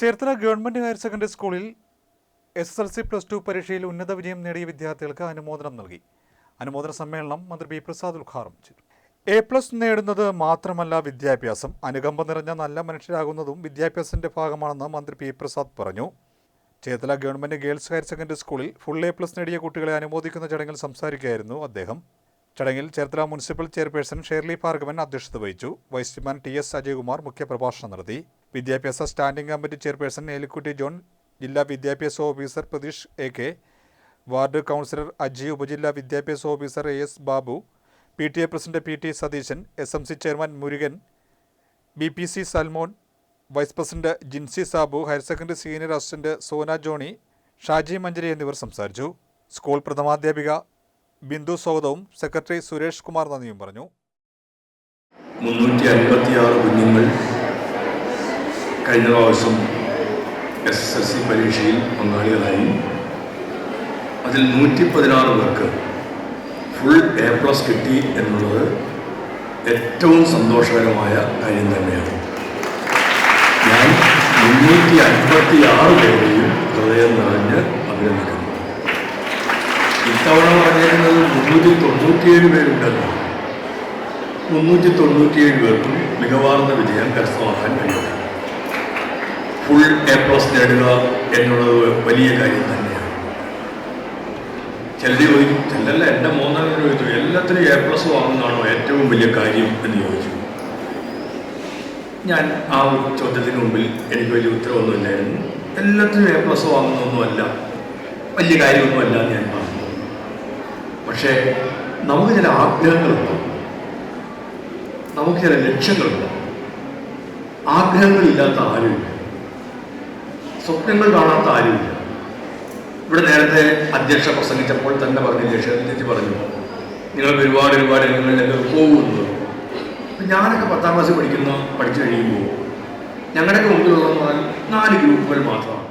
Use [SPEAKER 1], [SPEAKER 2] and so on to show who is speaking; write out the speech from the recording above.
[SPEAKER 1] Cherthala government higher secondary സ്കൂളിൽ S S L C plus two പരീക്ഷയിൽ ഉന്നത വിജയം നേടിയ വിദ്യാർത്ഥികൾക്ക് അനുമോദനം നൽകി. അനുമോദന സമ്മേളനം മന്ത്രി ബി പ്രസാദ് ഉദ്ഘാടനം ചെയ്തു. എ പ്ലസ് നേടുന്നത് മാത്രമല്ല വിദ്യാഭ്യാസം. അനുകമ്പ നിറഞ്ഞ നല്ല മനുഷ്യരാകുന്നതും വിദ്യാഭ്യാസത്തിന്റെ ഭാഗമാണെന്ന് മന്ത്രി പി പ്രസാദ് പറഞ്ഞു. Cherthala government girls higher secondary സ്കൂളിൽ ഫുൾ എ പ്ലസ് നേടിയ കുട്ടികളെ അനുമോദിക്കുന്ന ചടങ്ങിൽ സംസാരിക്കുകയായിരുന്നു അദ്ദേഹം. ചടങ്ങിൽ Cherthala municipal chairperson Shirley Bhargavan അധ്യക്ഷത വഹിച്ചു. Vice chairman T S Ajaykumar മുഖ്യപ്രഭാഷണം നടത്തി. വിദ്യാഭ്യാസ standing committee chairperson Elikutty John ജില്ലാ വിദ്യാഭ്യാസ officer Pratheesh A K ward councillor Aji ഉപജില്ലാ വിദ്യാഭ്യാസ officer A S Babu P T A president P T Satheesan S M C chairman Murugan B P C Salmon vice president Jincy Sabu higher secondary senior assistant Sona Johny Shaji Manjari എന്നിവർ സംസാരിച്ചു. School പ്രഥമാധ്യാപിക ബിന്ദു സ്വാഗതവും secretary Suresh Kumar നന്ദിയും പറഞ്ഞു.
[SPEAKER 2] മുന്നൂറ്റി അൻപത്തിയാറ് കുഞ്ഞുങ്ങൾ കഴിഞ്ഞ പ്രാവശ്യം എസ് എസ് എൽ സി പരീക്ഷയിൽ പങ്കാളികളായി. അതിൽ നൂറ്റി പതിനാറ് പേർക്ക് ഫുൾ എ പ്ലസ് കിട്ടി എന്നുള്ളത് ഏറ്റവും സന്തോഷകരമായ കാര്യം തന്നെയാണ്. ഞാൻ മുന്നൂറ്റി അൻപത്തി ആറ് പേരെയും ഹൃദയം നിറഞ്ഞ് അഭിനന്ദിക്കുന്നു. ഇത്തവണ പറഞ്ഞിരുന്നത് മുന്നൂറ്റി തൊണ്ണൂറ്റിയേഴ് പേരുണ്ടല്ലോ. മുന്നൂറ്റി തൊണ്ണൂറ്റിയേഴ് പേർക്കും മികവാർന്ന വിജയം കരസ്ഥമാക്കാൻ കഴിയും ഫുൾ എ പ്ലസ് നേടുക എന്നുള്ളത് വലിയ കാര്യം തന്നെയാണ്. ചിലർ ചോദിക്കും ചിലല്ല എന്റെ മൂന്നാം ചോദിച്ചു എല്ലാത്തിനും എ പ്ലസ് വാങ്ങുന്നതാണോ ഏറ്റവും വലിയ കാര്യം എന്ന് ചോദിച്ചു. ഞാൻ ആ ചോദ്യത്തിന് മുമ്പിൽ എനിക്ക് വലിയ ഉത്തരവൊന്നുമില്ലായിരുന്നു. എല്ലാത്തിനും എ പ്ലസ് വാങ്ങുന്നൊന്നുമല്ല വലിയ കാര്യമൊന്നുമല്ല എന്ന് ഞാൻ പറഞ്ഞു. പക്ഷേ നമുക്ക് ചില ആഗ്രഹങ്ങളുണ്ടാവും നമുക്ക് ചില ലക്ഷ്യങ്ങളുണ്ട്. ആഗ്രഹങ്ങളില്ലാത്ത ആരുമില്ല. സ്വപ്നങ്ങൾ കാണാത്ത ആരുമില്ല. ഇവിടെ നേരത്തെ അധ്യക്ഷ പ്രസംഗിച്ചപ്പോൾ തന്നെ പറഞ്ഞില്ലേ ചേച്ചി പറഞ്ഞു നിങ്ങൾ ഒരുപാട് ഒരുപാട് രംഗങ്ങളിലൊക്കെ പോകുന്നു. ഞാനൊക്കെ പത്താം ക്ലാസ് പഠിക്കുന്ന പഠിച്ചു കഴിയുമ്പോൾ ഞങ്ങളുടെ മുമ്പിലുള്ള നാല് ഗ്രൂപ്പുകൾ മാത്രമാണ്.